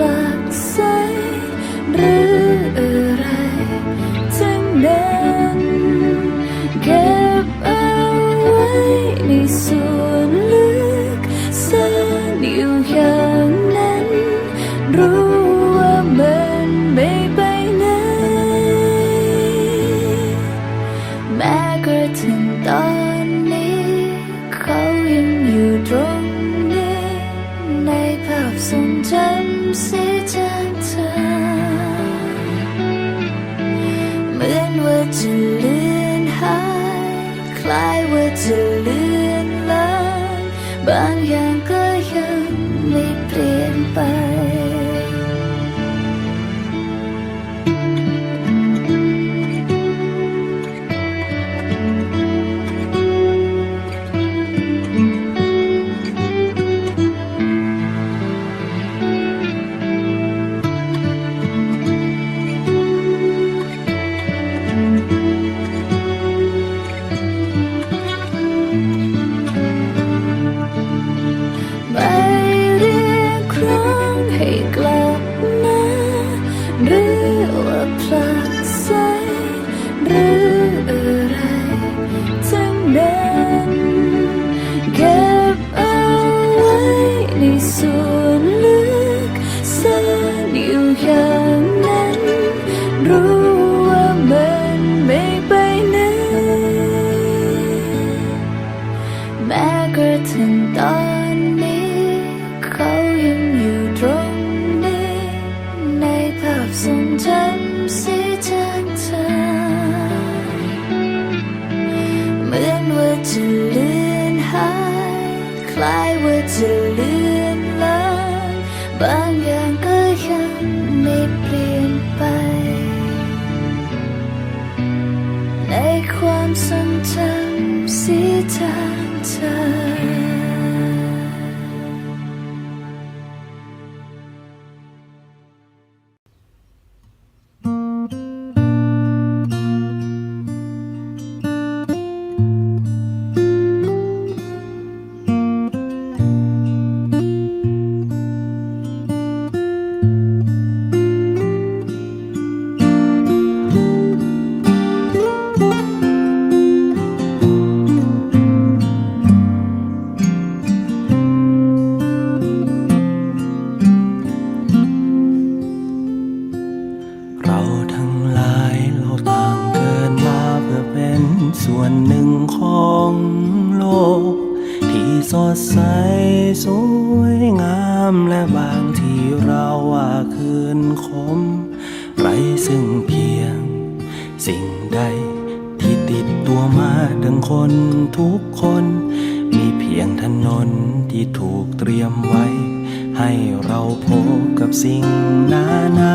ว่ คล้ Hey, glad. เหมือนว่าจะเลือนหายคล้ายว่าจะเลือนลางบางอย่างก็ยังไม่เปลี่ยนไป ในความทรงจำสีจางเธอ ซึ่งเพียง สิ่งใดที่ติดตัวมาดังคนทุกคน มีเพียงถนนที่ถูกเตรียมไว้ ให้เราพบกับสิ่งนานา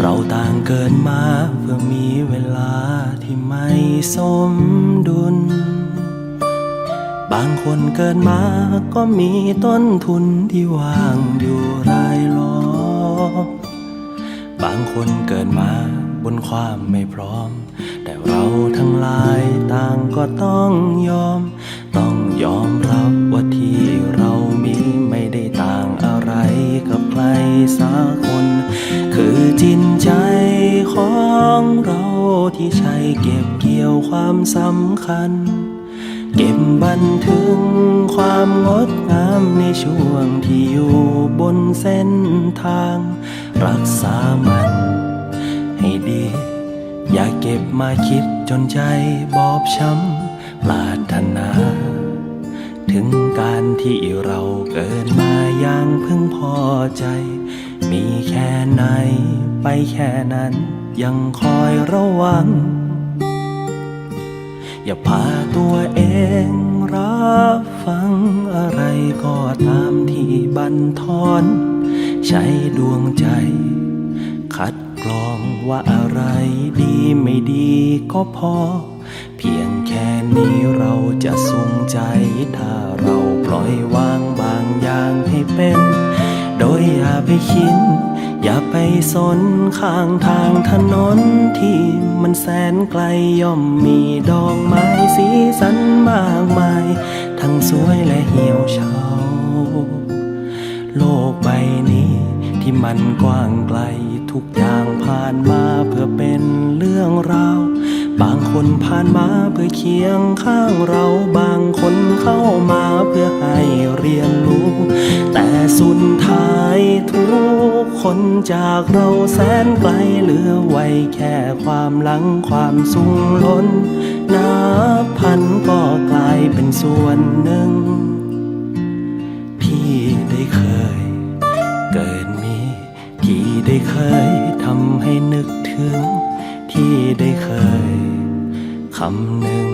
เราต่างเกิดมาเพื่อมีเวลาที่ไม่สมดุลบางคนเกิดมาก็มีต้นทุนที่วางอยู่รายล้อม บางคนเกิดมาบนความไม่พร้อม แต่เราทั้งหลายต่างก็ต้องยอม ต้องยอมรับว่าที่เรามีไม่ได้ต่างอะไรกับใครสักคน คือจิตใจของเราที่ใช้เก็บเกี่ยวความสำคัญ เก็บบันทึกความงดงามในช่วงที่อยู่บนเส้นทาง รักษามัน ให้ดี อย่าเก็บมาคิดจนใจบอบช้ำปรารถนา ถึงการที่เราเกิดมาอย่างพึงพอใจ มีแค่ไหน ไปแค่นั้นยังคอยระวัง อย่าพาตัวเองรับฟังอะไรก็ตามที่บันทอน ใช้ดวงใจ คัดกรองว่าอะไรดีไม่ดีก็พอ เพียงแค่นี้เราจะสุงใจ ถ้าเราปล่อยวางบางอย่างให้เป็น โดยอย่าไปคิดอย่าไปสนข้างทางถนนที่มันแสนไกลย่อมมีดอกไม้สีสันมากมาย ทั้งสวยและเหี่ยวเฉา โลกใบนี้ ที่มันกว้างไกลทุกอย่างผ่านมาเพื่อเป็นเรื่องราว บางคนผ่านมาเพื่อเคียงข้างเรา บางคนเข้ามาเพื่อให้เรียนรู้ แต่สุดท้ายทุกคนจากเราแสนไกลเหลือไว้แค่ความหลังความสุงล้นนับพันก็กลายเป็นส่วนหนึ่ง ได้เคยทำให้นึกถึง ที่ได้เคยคำหนึ่ง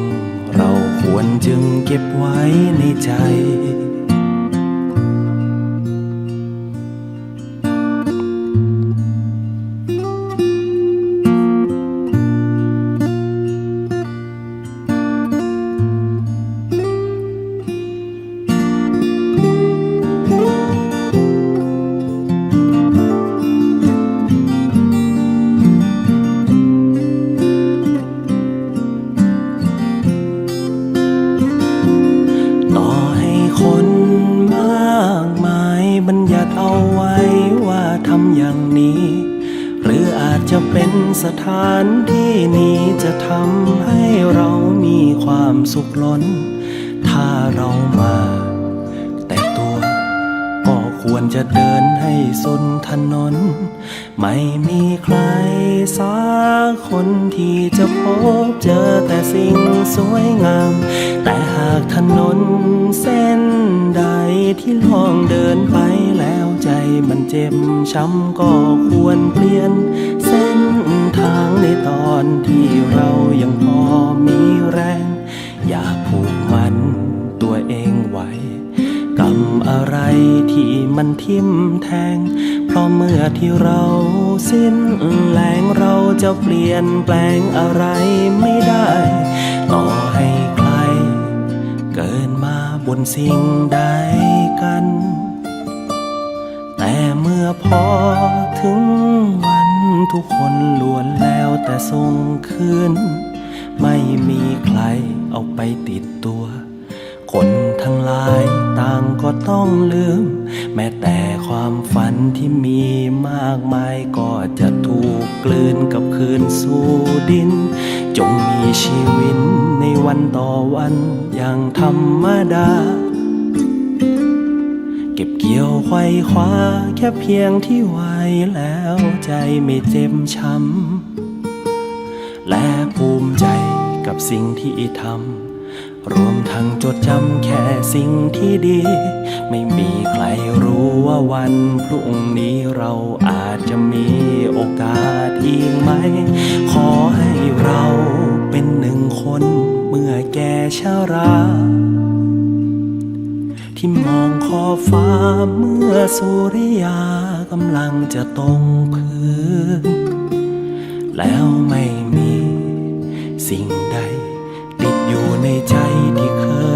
เราควรจึงเก็บไว้ในใจ จะเป็นสถานที่นี้จะทำให้เรามีความสุขล้น ถ้าเรามา แต่ตัวก็ควรจะเดินให้สุดถนน ไม่มีใครสักคนที่จะพบเจอแต่สิ่งสวยงาม แต่หากถนนเส้นใดที่ลองเดินไป เจ็บช้ำก็ควรเปลี่ยน เส้นทางในตอนที่เรายังพอมีแรง อย่าผูกมันตัวเองไว้กรรมอะไรที่มันทิ่มแทง เพราะเมื่อที่เราสิ้นแรงเราจะเปลี่ยนแปลงอะไรไม่ได้ ต่อให้ใคร เกินมาบนสิ่งใดกัน แต่เมื่อพอถึงวันทุกคนล้วนแล้วแต่ส่งคืน ไม่มีใครเอาไปติดตัว คนทั้งหลายต่างก็ต้องลืม แม้แต่ความฝันที่มีมากมายก็จะถูกกลืนกับคืนสู่ดิน จงมีชีวิตในวันต่อวันอย่างธรรมดา เกี่ยวไขว้คว้าแค่เพียงที่ไหวแล้วใจไม่เจ็บช้ำ และภูมิใจกับสิ่งที่ทำรวมทั้งจดจำแค่สิ่งที่ดี ไม่มีใครรู้ว่าวันพรุ่งนี้เราอาจจะมีโอกาสอีกไหม ขอให้เราเป็นหนึ่งคนเมื่อแก่ชรา ที่มองขอบฟ้าเมื่อสุริยากำลังจะตรงพื้น แล้วไม่มีสิ่งใด ติดอยู่ในใจที่เคย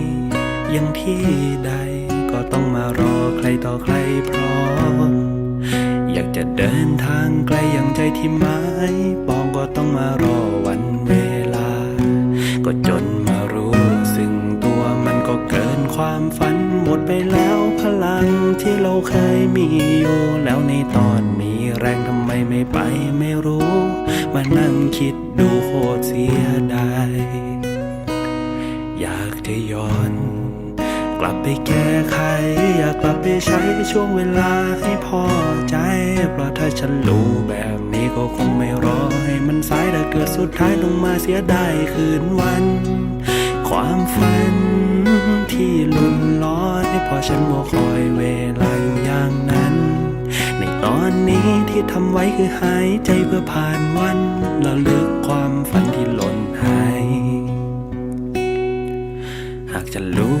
ยังที่ใด ก็ต้องมารอใครต่อใครพร้อม อยากจะเดินทางไกลอย่างใจที่หมายปองก็ต้องมารอวันเวลา ก็จนมารู้ซึ่งตัวมันก็เกินความฝันหมดไปแล้วพลังที่เราเคยมีอยู่ แล้วในตอนมีแรงทำไมไม่ไปไม่รู้ มานั่งคิดดูโคตรเสียด ไปแก้ไข อยากกลับไปใช้ช่วงเวลาให้พอใจ เพราะถ้าฉันรู้แบบนี้ก็คงไม่รอให้มันสายแต่เกิดสุดท้ายต้องมาเสียดายคืนวัน ความฝันที่ลุนลอยเพอฉันมัวคอยเวลาอยู่อย่างนั้น ในตอนนี้ที่ทำไว้คือหายใจเพื่อผ่านวันและลึกความฝันที่หล่นหาย หากจะรู้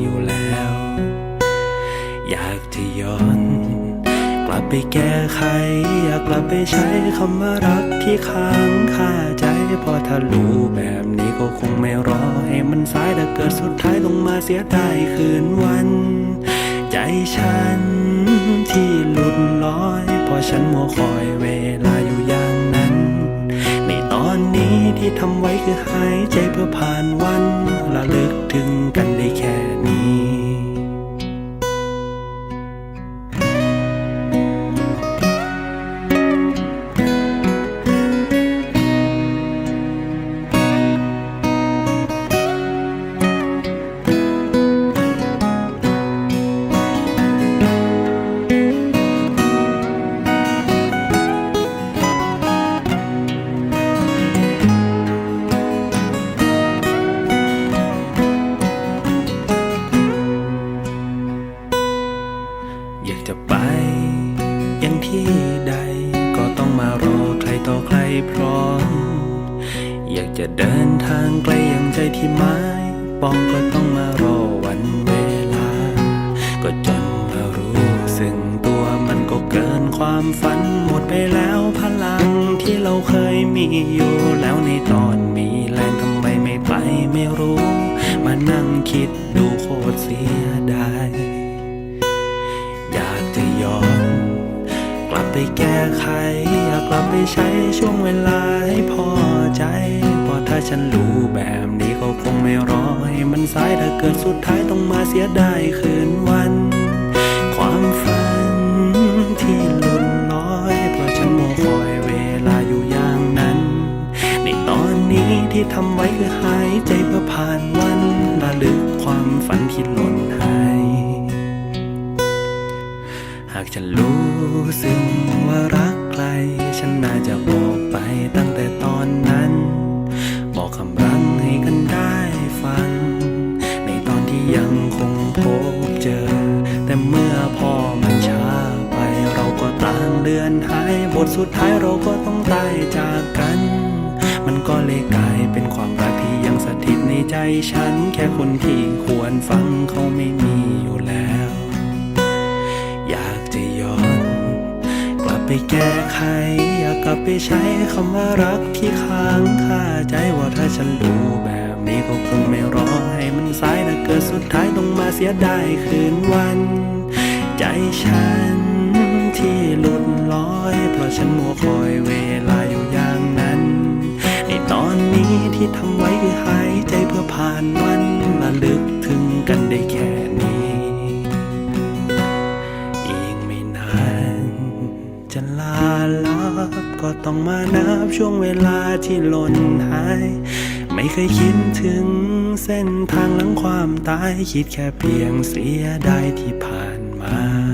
ไปแก้ไข อยากกลับไปใช้คำว่ารักที่ค้างคาใจพอถ้ารู้แบบนี้ก็คงไม่รอ ให้มันสายแต่เกิดสุดท้ายต้องมาเสียดายคืนวัน ใจฉันที่หลุดลอยพอฉันมัวคอยเวลาอยู่อย่างนั้น ในตอนนี้ที่ทำไว้คือหายใจเพื่อผ่าน กลับไปแก้ไข อยากกลับไปใช้ช่วงเวลาให้พอใจเพราะถ้าฉันรู้แบบนี้ก็คงไม่รอให้มันสายถ้าเกิดสุดท้ายต้องมาเสียดายคืนวัน ความฝันที่หลุดลอย เพราะฉันโมวคอยเวลาอยู่อย่างนั้น ในตอนนี้ที่ทำไว้คือหายใจเพื่อผ่านวันากฉันรู้ซึ่งว่ารักใคร ฉันน่าจะบอกไปตั้งแต่ตอนนั้น บอกคำรังให้กันได้ฟัง ในตอนที่ยังคงพบเจอ แต่เมื่อพอมันช้าไป เราก็ต่างเดือนหาย บทสุดท้ายเราก็ต้องตายจากกัน มันก็เลยกลายเป็นความรักที่ยังสถิตในใจฉัน แค่คนที่ควรฟังเขาไม่มีอยู่แล้ว แก้ไข อยากกลับไปใช้คำว่ารักที่ค้างคาใจว่าถ้าฉันรู้แบบนี้ก็คงไม่รอให้มันสายถ้าเกิดสุดท้ายต้องมาเสียดายคืนวัน ใจฉันที่หลุดลอย เพราะฉันมัวคอยเวลาอยู่อย่างนั้น ในตอนนี้ที่ทำไว้คือหายใจเพื่อผ่านวัน ต้องมานับช่วงเวลาที่หล่นหาย ไม่เคยคิดถึงเส้นทางหลังความตาย คิดแค่เพียงเสียดายที่ผ่านมา